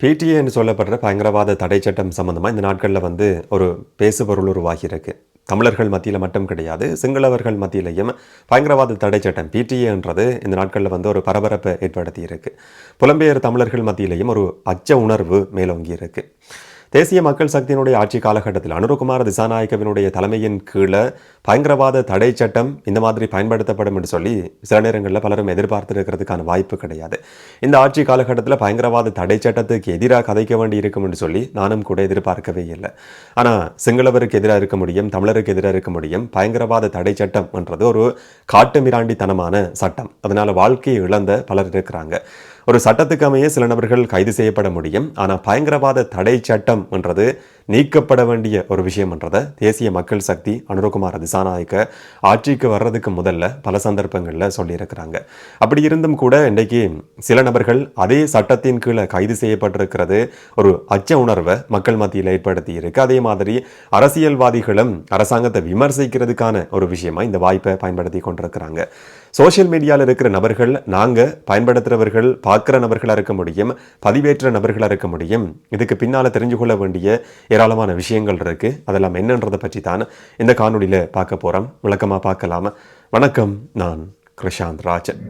பிடிஏன்னு சொல்லப்படுற பயங்கரவாத தடை சட்டம் சம்மந்தமாக இந்த நாட்களில் வந்து ஒரு பேசுபொருள் உருவாகியிருக்கு. தமிழர்கள் மத்தியில் மட்டும் கிடையாது சிங்களவர்கள் மத்தியிலையும் பயங்கரவாத தடை சட்டம் பிடிஏன்றது இந்த நாட்களில் வந்து ஒரு பரபரப்பை ஏற்படுத்தி இருக்கு புலம்பெயர் தமிழர்கள் மத்தியிலையும் ஒரு அச்ச உணர்வு மேலோங்கி இருக்குது தேசிய மக்கள் சக்தியினுடைய ஆட்சி காலகட்டத்தில் அனுரகுமார திசாநாயக்கவினுடைய தலைமையின் கீழே பயங்கரவாத தடை சட்டம் இந்த மாதிரி பயன்படுத்தப்படும் என்று சொல்லி சில நேரங்களில் பலரும் எதிர்பார்த்திருக்கிறதுக்கான வாய்ப்பு கிடையாது. இந்த ஆட்சி காலகட்டத்தில் பயங்கரவாத தடை சட்டத்துக்கு எதிராக கதைக்க வேண்டி இருக்கும் என்று சொல்லி நானும் கூட எதிர்பார்க்கவே இல்லை. ஆனால் சிங்களவருக்கு எதிராக இருக்க முடியும் தமிழருக்கு எதிராக இருக்க முடியும் பயங்கரவாத தடை சட்டம் என்றது ஒரு காட்டுமிராண்டித்தனமான சட்டம். அதனால வாழ்க்கையை இழந்த பலர் இருக்கிறாங்க. ஒரு சட்டத்துக்கு அமைய சில நபர்கள் கைது செய்யப்பட முடியும். ஆனால் பயங்கரவாத தடை சட்டம் என்றது நீக்கப்பட வேண்டிய ஒரு விஷயம்ன்றதை தேசிய மக்கள் சக்தி அனுரகுமார் திசாநாயக்க ஆட்சிக்கு வர்றதுக்கு முதல்ல பல சந்தர்ப்பங்களில் சொல்லியிருக்கிறாங்க. அப்படி இருந்தும் கூட இன்றைக்கு சில நபர்கள் அதே சட்டத்தின் கீழே கைது செய்யப்பட்டிருக்கிறது ஒரு அச்ச உணர்வை மக்கள் மத்தியில் ஏற்படுத்தி இருக்கு. அதே மாதிரி அரசியல்வாதிகளும் அரசாங்கத்தை விமர்சிக்கிறதுக்கான ஒரு விஷயமா இந்த வாய்ப்பை பயன்படுத்தி கொண்டிருக்கிறாங்க. சோசியல் மீடியாவில் இருக்கிற நபர்கள் நாங்கள் பயன்படுத்துகிறவர்கள் பார்க்குற நபர்களாக இருக்க முடியும் பதிவேற்ற நபர்களாக இருக்க முடியும். இதுக்கு பின்னால் தெரிஞ்சு கொள்ள வேண்டிய ஏராளமான விஷயங்கள் இருக்குது அதெல்லாம் என்னன்றதை பற்றி தான் இந்த காணொலியில் பார்க்க போகிறோம் விளக்கமாக பார்க்கலாம். வணக்கம் நான் கிருஷாந்த் ராஜன்.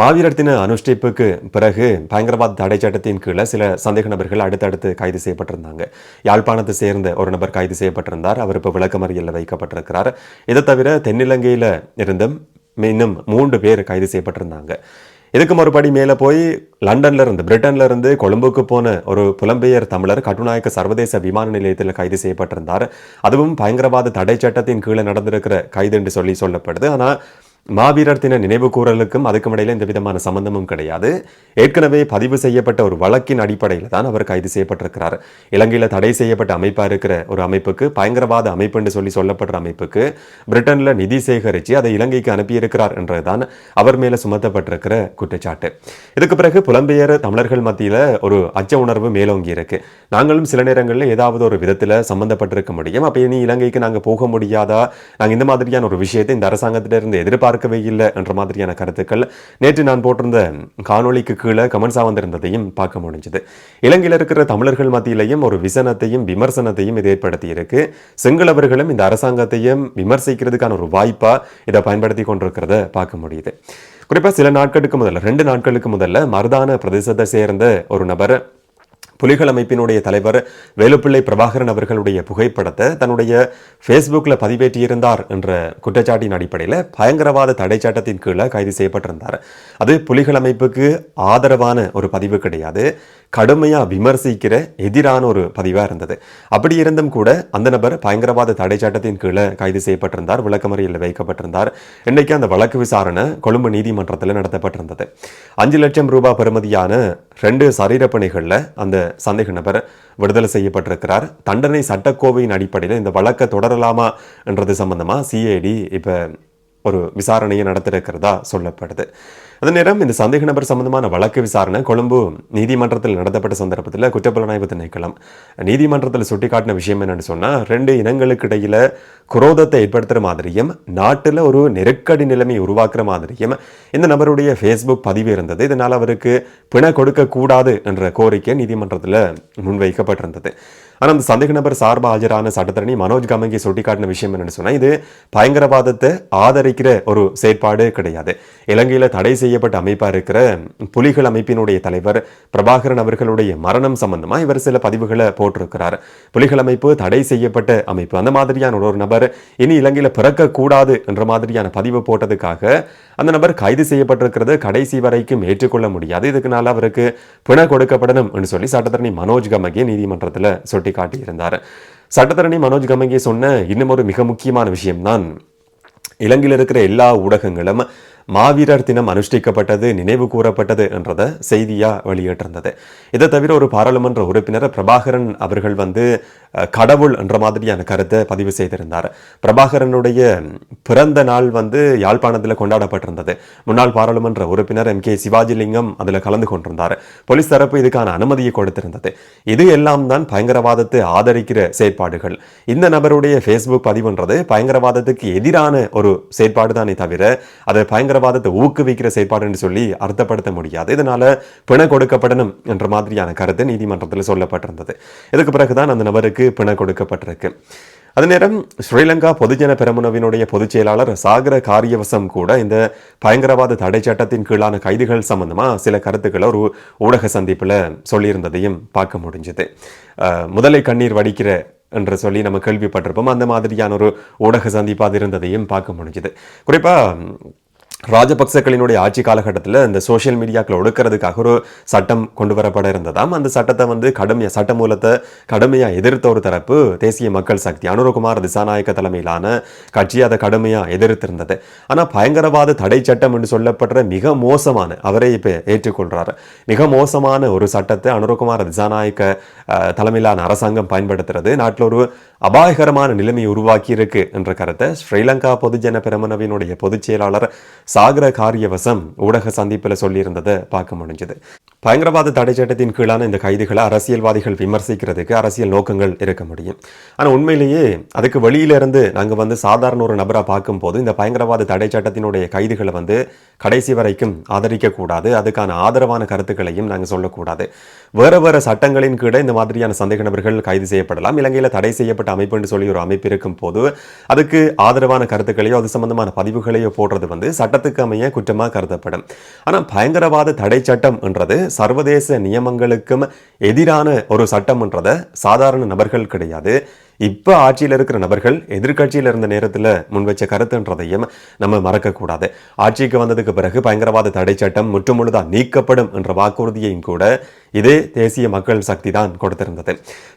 மாவீரர் தின அனுஷ்டிப்புக்கு பிறகு பயங்கரவாத தடை சட்டத்தின் கீழே சில சந்தேக நபர்கள் அடுத்தடுத்து கைது செய்யப்பட்டிருந்தாங்க. யாழ்ப்பாணத்தை சேர்ந்த ஒரு நபர் கைது செய்யப்பட்டிருந்தார். அவர் இப்போ விளக்கமறியலில் வைக்கப்பட்டிருக்கிறார். இதை தவிர தென்னிலங்கையில் இருந்தும் இன்னும் மூன்று பேர் கைது செய்யப்பட்டிருந்தாங்க. இதுக்கு மறுபடி மேலே போய் லண்டன்ல இருந்து பிரிட்டன்ல இருந்து கொழும்புக்கு போன ஒரு புலம்பெயர் தமிழர் கட்டுநாயக்க சர்வதேச விமான நிலையத்தில் கைது செய்யப்பட்டிருந்தார். அதுவும் பயங்கரவாத தடை சட்டத்தின் கீழே நடந்திருக்கிற கைது என்று சொல்லி சொல்லப்படுது. ஆனால் மாவீரர் தின நினைவு கூறலுக்கும் அதுக்கும் இடையில எந்த விதமான சம்பந்தமும் கிடையாது. ஏற்கனவே பதிவு செய்யப்பட்ட ஒரு வழக்கின் அடிப்படையில் தான் அவர் கைது செய்யப்பட்டிருக்கிறார். இலங்கையில் தடை செய்யப்பட்ட அமைப்பாக இருக்கிற ஒரு அமைப்புக்கு பயங்கரவாத அமைப்பு என்று சொல்லி சொல்லப்படுற அமைப்புக்கு பிரிட்டனில் நிதி சேகரித்து அதை இலங்கைக்கு அனுப்பியிருக்கிறார் என்றதுதான் அவர் மேலே சுமத்தப்பட்டிருக்கிற குற்றச்சாட்டு. இதுக்கு பிறகு புலம்பெயர் தமிழர்கள் மத்தியில் ஒரு அச்ச உணர்வு மேலோங்கி இருக்கு. நாங்களும் சில நேரங்களில் ஏதாவது ஒரு விதத்தில் சம்மந்தப்பட்டிருக்க முடியும். அப்போ இனி இலங்கைக்கு நாங்கள் போக முடியாதா? நாங்கள் இந்த மாதிரியான ஒரு விஷயத்தை இந்த அரசாங்கத்திலிருந்து எதிர்பார்க்கவே இல்லை என்ற மாதிரியான கருத்துக்கள் நேற்று நான் போட்டிருந்த காணொளிக்கு கீழே கமெண்ட்ஸாக வந்திருந்ததையும் பார்க்க முடிஞ்சது. இலங்கையில் இருக்கிற தமிழர்கள் மத்தியிலையும் ஒரு விசனத்தையும் விமர்சனத்தையும் இது ஏற்படுத்தி இருக்கு. சிங்களவர்களும் இந்த அரசாங்கத்தையும் விமர்சிக்கிறதுக்கான ஒரு வாய்ப்பாக இதை பயன்படுத்தி கொண்டிருக்கிறத பார்க்க முடியுது. குறிப்பாக சில நாட்களுக்கு முதல்ல ரெண்டு நாட்களுக்கு முதல்ல மருதான பிரதேசத்தை சேர்ந்த ஒரு நபர் புலிகள் அமைப்பினுடைய தலைவர் வேலுப்பிள்ளை பிரபாகரன் அவர்களுடைய புகைப்படத்தை தன்னுடைய ஃபேஸ்புக்கில் பதிவேற்றியிருந்தார் என்ற குற்றச்சாட்டின் அடிப்படையில் பயங்கரவாத தடை சட்டத்தின் கீழே கைது செய்யப்பட்டிருந்தார். அது புலிகள் அமைப்புக்கு ஆதரவான ஒரு பதிவு கிடையாது. கடுமையாக விமர்சிக்கிற எதிரான ஒரு பதிவாக இருந்தது. அப்படி இருந்தும் கூட அந்த நபர் பயங்கரவாத தடை சட்டத்தின் கீழே கைது செய்யப்பட்டிருந்தார். விளக்கமறியலில் வைக்கப்பட்டிருந்தார். இன்றைக்கு அந்த வழக்கு விசாரணை கொழும்பு நீதிமன்றத்தில் நடத்தப்பட்டிருந்தது. அஞ்சு லட்சம் ரூபாய் பெறுமதியான ரெண்டு சரீரப்பணிகளில் அந்த சந்தேக நபர் விடுதலை செய்யப்பட்டிருக்கிறார். தண்டனை சட்டக்கோவையின் அடிப்படையில் இந்த வழக்கை தொடரலாமா என்றது சம்பந்தமாக சிஐடி இப்போ ஒரு விசாரணையை நடத்திருக்கிறதா சொல்லப்படுது. அதே நேரம் இந்த சந்தேக நபர் சம்பந்தமான வழக்கு விசாரணை கொழும்பு நீதிமன்றத்தில் நடத்தப்பட்ட சந்தர்ப்பத்தில் குற்றப்புலனாய்வு திணைக்களம். நீதிமன்றத்தில் சுட்டிக்காட்டின விஷயம் என்னன்னு சொன்னால் ரெண்டு இனங்களுக்கு இடையில் குரோதத்தை ஏற்படுத்துகிற மாதிரியும் நாட்டில் ஒரு நெருக்கடி நிலைமை உருவாக்குற மாதிரியும் இந்த நபருடைய ஃபேஸ்புக் பதிவு இருந்தது. இதனால் அவருக்கு பிண கொடுக்கக்கூடாது என்ற கோரிக்கை நீதிமன்றத்தில் முன்வைக்கப்பட்டிருந்தது. ஆனால் அந்த சந்தேக நபர் சார்பாக ஆஜரான சட்டத்தரணி மனோஜ் கமங்கி சுட்டிக்காட்டின விஷயம் என்னன்னு சொன்னால் இது பயங்கரவாதத்தை ஆதரிக்கிற ஒரு செயற்பாடு கிடையாது. இலங்கையில் தடை செய்யப்பட்ட அமைப்பாக இருக்கிற புலிகள் அமைப்பினுடைய தலைவர் பிரபாகரன் அவர்களுடைய மரணம் சம்பந்தமாக இவர் சில பதிவுகளை போட்டிருக்கிறார். புலிகள் அமைப்பு தடை செய்யப்பட்ட அமைப்பு அந்த மாதிரியான ஒரு நபர் இனி இலங்கையில் பிறக்கக்கூடாது என்ற மாதிரியான பதிவு போட்டதுக்காக அந்த நபர் கைது செய்யப்பட்டிருக்கிறது. கடைசி வரைக்கும் ஏற்றுக்கொள்ள முடியாது. இதுக்குனால அவருக்கு பிண கொடுக்கப்படணும் என்று சொல்லி சட்டத்தரணி மனோஜ் கமகி நீதிமன்றத்தில் சுட்டி காட்டியிருந்தார் சட்டத்தரணி மனோஜ் கமங்கி சொன்ன இன்னும் ஒரு மிக முக்கியமான விஷயம்தான் இலங்கையில் இருக்கிற எல்லா ஊடகங்களும் மாவீரர் தினம் அனுஷ்டிக்கப்பட்டது நினைவு கூறப்பட்டது என்றதை செய்தியா வெளியிட்டிருந்தது. இதை தவிர ஒரு பாராளுமன்ற உறுப்பினர் பிரபாகரன் அவர்கள் வந்து கடவுள் என்ற மாதிரியான கருத்தை பதிவு செய்திருந்தார். பிரபாகரனுடைய பிறந்த நாள் வந்து யாழ்ப்பாணத்தில் கொண்டாடப்பட்டிருந்தது. முன்னாள் பாராளுமன்ற உறுப்பினர் எம் கே சிவாஜிலிங்கம் அதில் கலந்து கொண்டிருந்தார். போலீஸ் தரப்பு இதுக்கான அனுமதியை கொடுத்திருந்தது. இது எல்லாம் தான் பயங்கரவாதத்தை ஆதரிக்கிற செயற்பாடுகள். இந்த நபருடைய ஃபேஸ்புக் பதிவுன்றது பயங்கரவாதத்துக்கு எதிரான ஒரு செயற்பாடு தானே தவிர அதை பயங்கர பயங்கரவாதத்தை ஊக்குவிக்கிற செயற்பாடுன்னு சொல்லி அர்த்தப்படுத்த முடியாது. இதனால பிணை கொடுக்கப்படணும் என்ற மாதிரியான கருத்து நீதிமன்றத்தில் சொல்லப்பட்டிருந்தது. இதுக்கு பிறகுதான் அந்த நபருக்கு பிணை கொடுக்கப்பட்டிருக்கு. அதே நேரம் ஸ்ரீலங்கா பொதுஜன பெரமுனவினுடைய பொதுச் செயலாளர் சாகர காரியவசம் கூட இந்த பயங்கரவாத தடை சட்டத்தின் கீழான கைதுகள் சம்பந்தமா சில கருத்துக்களை ஒரு ஊடக சந்திப்பில் சொல்லியிருந்ததையும் பார்க்க முடிஞ்சது. முதலை கண்ணீர் வடிக்கிற என்று சொல்லி நம்ம கேள்விப்பட்டிருப்போம். அந்த மாதிரியான ஒரு ஊடக சந்திப்பாக இருந்ததையும் பார்க்க முடிஞ்சது. குறிப்பாக ராஜபக்சக்களினுடைய ஆட்சி காலகட்டத்தில் இந்த சோஷியல் மீடியாக்களை ஒடுக்கிறதுக்காக ஒரு சட்டம் கொண்டு வரப்பட இருந்ததாம். அந்த சட்டத்தை வந்து கடுமையாக சட்ட மூலத்தை கடுமையாக எதிர்த்த ஒரு தரப்பு தேசிய மக்கள் சக்தி அனுரகுமார் திசாநாயக்க தலைமையிலான கட்சி அதை கடுமையாக எதிர்த்திருந்தது. ஆனால் பயங்கரவாத தடை சட்டம் என்று சொல்லப்படுற மிக மோசமான அவரே இப்போ ஏற்றுக்கொள்கிறார் மிக மோசமான ஒரு சட்டத்தை அனுரகுமார் திசாநாயக்க தலைமையிலான அரசாங்கம் பயன்படுத்துறது. நாட்டில் ஒரு அபாயகரமான நிலைமையை உருவாக்கி இருக்கு என்ற கருத்தை ஸ்ரீலங்கா பொதுஜன பெருமனவினுடைய பொதுச் செயலாளர் சாகர காரியவசம் ஊடக சந்திப்பில் சொல்லியிருந்ததை பார்க்க முடிஞ்சது. பயங்கரவாத தடை சட்டத்தின் கீழான இந்த கைதுகளை அரசியல்வாதிகள் விமர்சிக்கிறதுக்கு அரசியல் நோக்கங்கள் இருக்க முடியும். ஆனால் உண்மையிலேயே அதுக்கு வெளியிலிருந்து நாங்கள் வந்து சாதாரண ஒரு நபராக பார்க்கும்போது இந்த பயங்கரவாத தடை சட்டத்தினுடைய கைதுகளை வந்து கடைசி வரைக்கும் ஆதரிக்கக்கூடாது. அதுக்கான ஆதரவான கருத்துக்களையும் நாங்கள் சொல்லக்கூடாது. வேறு வேறு சட்டங்களின் கீழே இந்த மாதிரியான சந்தேக நபர்கள் கைது செய்யப்படலாம். இலங்கையில் தடை செய்யப்பட்ட அமைப்பு என்று சொல்லி ஒரு அமைப்பு இருக்கும் போது அதுக்கு ஆதரவான கருத்துக்களையோ அது சம்பந்தமான பதிவுகளையோ போடுறது வந்து சட்டத்துக்கு அமைய குற்றமாக கருதப்படும். ஆனால் பயங்கரவாத தடை சட்டம்ன்றது சர்வதேச நியமங்களுக்கும் எதிரான ஒரு சட்டம்ன்றதை சாதாரண நபர்கள் கிடையாது. இப்போ ஆட்சியில் இருக்கிற நபர்கள் எதிர்கட்சியில் இருந்த நேரத்தில் முன்வச்ச கருத்துன்றதையும் நம்ம மறக்கக்கூடாது. ஆட்சிக்கு வந்ததுக்கு பிறகு பயங்கரவாத தடை சட்டம் முற்றுமுழுதாக நீக்கப்படும் என்ற வாக்குறுதியையும் கூட இதே தேசிய மக்கள் சக்தி தான் கொடுத்திருந்தது.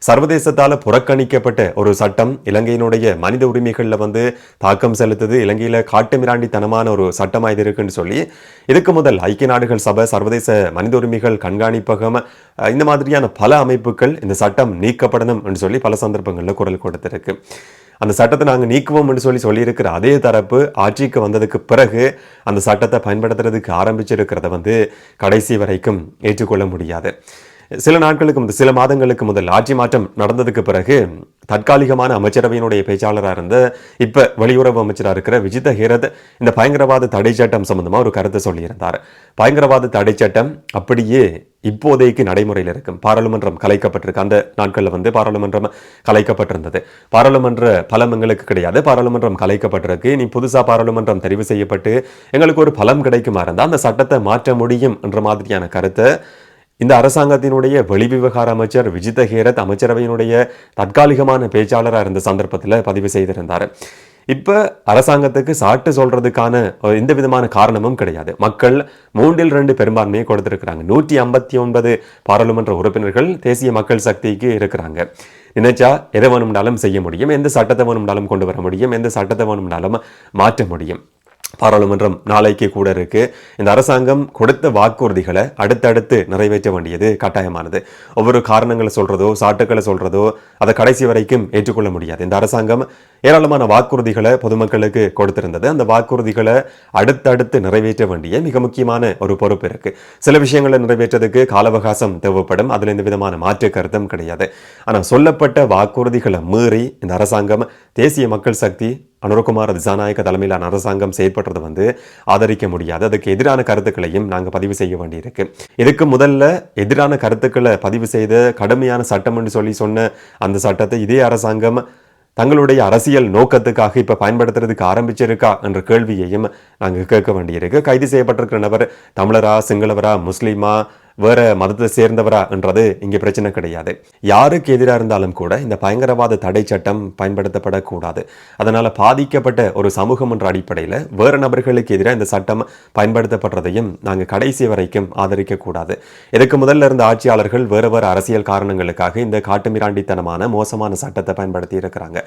சர்வதேசத்தால் புறக்கணிக்கப்பட்ட ஒரு சட்டம் இலங்கையினுடைய மனித உரிமைகளில் வந்து தாக்கம் செலுத்துது. இலங்கையில் காட்டுமிராண்டித்தனமான ஒரு சட்டமாக இது இருக்குன்னு சொல்லி இதுக்கு முதல் ஐக்கிய நாடுகள் சபை சர்வதேச மனித உரிமைகள் கண்காணிப்பகம் இந்த மாதிரியான பல அமைப்புகள் இந்த சட்டம் நீக்கப்படணும் என்று சொல்லி பல சந்தர்ப்பங்களில் குரல் கொடுத்திருக்கு. அந்த சட்டத்தை நாங்கள் நீக்குவோம் என்று சொல்லி சொல்லியிருக்கிற அதே தரப்பு ஆட்சிக்கு வந்ததுக்கு பிறகு அந்த சட்டத்தை பயன்படுத்துறதுக்கு ஆரம்பிச்சிருக்கிறத வந்து கடைசி வரைக்கும் ஏற்றுக்கொள்ள முடியாது. சில நாட்களுக்கு முதல் சில மாதங்களுக்கு முதல் ஆட்சி மாற்றம் நடந்ததுக்கு பிறகு தற்காலிகமான அமைச்சரவையினுடைய பேச்சாளராக இருந்த இப்போ வெளியுறவு அமைச்சராக இருக்கிற விஜித ஹீரத் இந்த பயங்கரவாத தடை சட்டம் சம்பந்தமாக ஒரு கருத்தை சொல்லியிருந்தார். பயங்கரவாத தடை சட்டம் அப்படியே இப்போதைக்கு நடைமுறையில் இருக்கும். பாராளுமன்றம் கலைக்கப்பட்டிருக்கு. அந்த நாட்களில் வந்து பாராளுமன்றம் கலைக்கப்பட்டிருந்தது. பாராளுமன்ற பலம் எங்களுக்கு கிடையாது. பாராளுமன்றம் கலைக்கப்பட்டிருக்கு. நீ புதுசாக பாராளுமன்றம் தெரிவு செய்யப்பட்டு எங்களுக்கு ஒரு பலம் கிடைக்குமா இருந்தால் அந்த சட்டத்தை மாற்ற முடியும் என்ற மாதிரியான கருத்தை இந்த அரசாங்கத்தினுடைய வெளிவிவகார அமைச்சர் விஜித ஹேரத் அமைச்சரவையினுடைய தற்காலிகமான பேச்சாளராக இருந்த சந்தர்ப்பத்தில் பதிவு செய்திருந்தார். இப்போ அரசாங்கத்துக்கு சாட்டு சொல்கிறதுக்கான எந்த விதமான காரணமும் கிடையாது. மக்கள் மூன்றில் ரெண்டு பெரும்பான்மையை கொடுத்துருக்குறாங்க. நூற்றி ஐம்பத்தி ஒன்பது பாராளுமன்ற உறுப்பினர்கள் தேசிய மக்கள் சக்திக்கு இருக்கிறாங்க. நினைச்சா எதை வேணும்னாலும் செய்ய முடியும் எந்த சட்டத்தை வேணும்னாலும் கொண்டு வர முடியும் எந்த சட்டத்தை வேணும்னாலும் மாற்ற முடியும். பாராளுமன்றம் நாளைக்கு கூட இருக்கு. இந்த அரசாங்கம் கொடுத்த வாக்குறுதிகளை அடுத்தடுத்து நிறைவேற்ற வேண்டியது கட்டாயமானது. ஒவ்வொரு காரணங்களை சொல்றதோ சாட்டுக்களை சொல்றதோ அதை கடைசி வரைக்கும் ஏற்றுக்கொள்ள முடியாது. இந்த அரசாங்கம் ஏராளமான வாக்குறுதிகளை பொதுமக்களுக்கு கொடுத்திருந்தது. அந்த வாக்குறுதிகளை அடுத்தடுத்து நிறைவேற்ற வேண்டிய மிக முக்கியமான ஒரு பொறுப்பு இருக்கு. சில விஷயங்களை நிறைவேற்றதுக்கு கால அவகாசம் தேவைப்படும். அதுல எந்த விதமான மாற்று கருத்தும் கிடையாது. ஆனால் சொல்லப்பட்ட வாக்குறுதிகளை மீறி இந்த அரசாங்கம் தேசிய மக்கள் சக்தி அனுரகுமார் திசாநாயக்க தலைமையிலான அரசாங்கம் செயற்படுறது வந்து ஆதரிக்க முடியாது. அதுக்கு எதிரான கருத்துக்களையும் நாங்கள் பதிவு செய்ய வேண்டியிருக்கு. இதுக்கு முதல்ல எதிரான கருத்துக்களை பதிவு செய்த கடுமையான சட்டம் என்று சொல்லி சொன்ன அந்த சட்டத்தை இதே அரசாங்கம் தங்களுடைய அரசியல் நோக்கத்துக்காக இப்போ பயன்படுத்துறதுக்கு ஆரம்பிச்சிருக்கா என்ற கேள்வியையும் நாங்கள் கேட்க வேண்டியிருக்கு. கைது செய்யப்பட்டிருக்கிற நபர் தமிழரா சிங்களவரா முஸ்லீமா வேற மதத்தை சேர்ந்தவரா என்றது இங்கே பிரச்சனை கிடையாது. யாருக்கு எதிராக இருந்தாலும் கூட இந்த பயங்கரவாத தடை சட்டம் பயன்படுத்தப்படக்கூடாது. அதனால் பாதிக்கப்பட்ட ஒரு சமூகம் என்ற அடிப்படையில் வேறு நபர்களுக்கு எதிராக இந்த சட்டம் பயன்படுத்தப்படுறதையும் நாங்கள் கடைசி வரைக்கும் ஆதரிக்கக்கூடாது. இதுக்கு முதல்ல இருந்த ஆட்சியாளர்கள் வேறு வேறு அரசியல் காரணங்களுக்காக இந்த காட்டுமிராண்டித்தனமான மோசமான சட்டத்தை பயன்படுத்தி இருக்கிறாங்க.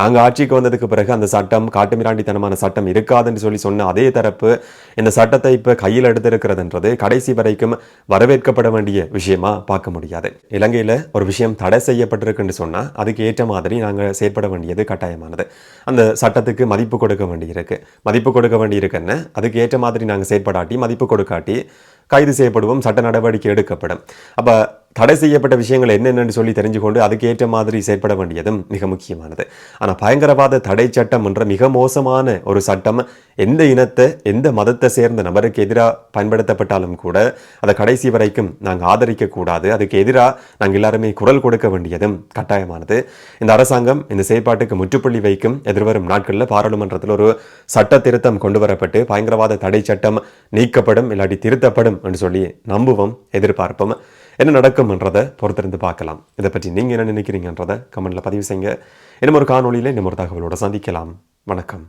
நாங்கள் ஆட்சிக்கு வந்ததுக்கு பிறகு அந்த சட்டம் காட்டுமிராண்டித்தனமான சட்டம் இருக்காதுன்னு சொல்லி சொன்ன அதே தரப்பு இந்த சட்டத்தை இப்போ கையில் எடுத்திருக்கிறதுன்றது கடைசி வரைக்கும் வரவே வரவேற்கப்பட வேண்டிய விஷயமா பார்க்க முடியாது. இலங்கையில் ஒரு விஷயம் தடை செய்யப்பட்டிருக்குன்னு சொன்னால் அதுக்கு ஏற்ற மாதிரி நாங்கள் செயற்பட வேண்டியது கட்டாயமானது. அந்த சட்டத்துக்கு மதிப்பு கொடுக்க வேண்டியிருக்கு. மதிப்பு கொடுக்க வேண்டியிருக்குன்னு அதுக்கு ஏற்ற மாதிரி நாங்கள் செயற்படாட்டி மதிப்பு கொடுக்காட்டி கைது செய்யப்படுவோம் சட்ட நடவடிக்கை எடுக்கப்படும். அப்போ தடை செய்யப்பட்ட விஷயங்கள் என்னென்னு சொல்லி தெரிஞ்சு கொண்டு அதுக்கு ஏற்ற மாதிரி செயற்பட வேண்டியதும் மிக முக்கியமானது. ஆனால் பயங்கரவாத தடை சட்டம் என்ற மிக மோசமான ஒரு சட்டம் எந்த இனத்தை எந்த மதத்தை சேர்ந்த நபருக்கு எதிராக பயன்படுத்தப்பட்டாலும் கூட அதை கடைசி வரைக்கும் நாங்கள் ஆதரிக்க கூடாது. அதுக்கு எதிராக நாங்கள் எல்லாருமே குரல் கொடுக்க வேண்டியதும் கட்டாயமானது. இந்த அரசாங்கம் இந்த செயற்பாட்டுக்கு முற்றுப்புள்ளி வைக்கும் எதிர்வரும் நாட்களில் பாராளுமன்றத்தில் ஒரு சட்ட திருத்தம் கொண்டு வரப்பட்டு பயங்கரவாத தடை சட்டம் நீக்கப்படும் இல்லாட்டி திருத்தப்படும் என்று சொல்லி நம்புவோம் எதிர்பார்ப்போம். என்ன நடக்கும்ன்றதை பொறுத்திருந்து பார்க்கலாம். இதை பற்றி நீங்கள் என்ன நினைக்கிறீங்கன்றதை கமெண்ட்ல பதிவு செய்யுங்க. இன்னும் ஒரு காணொலியில் இன்னும் ஒரு தகவலோட சந்திக்கலாம். வணக்கம்.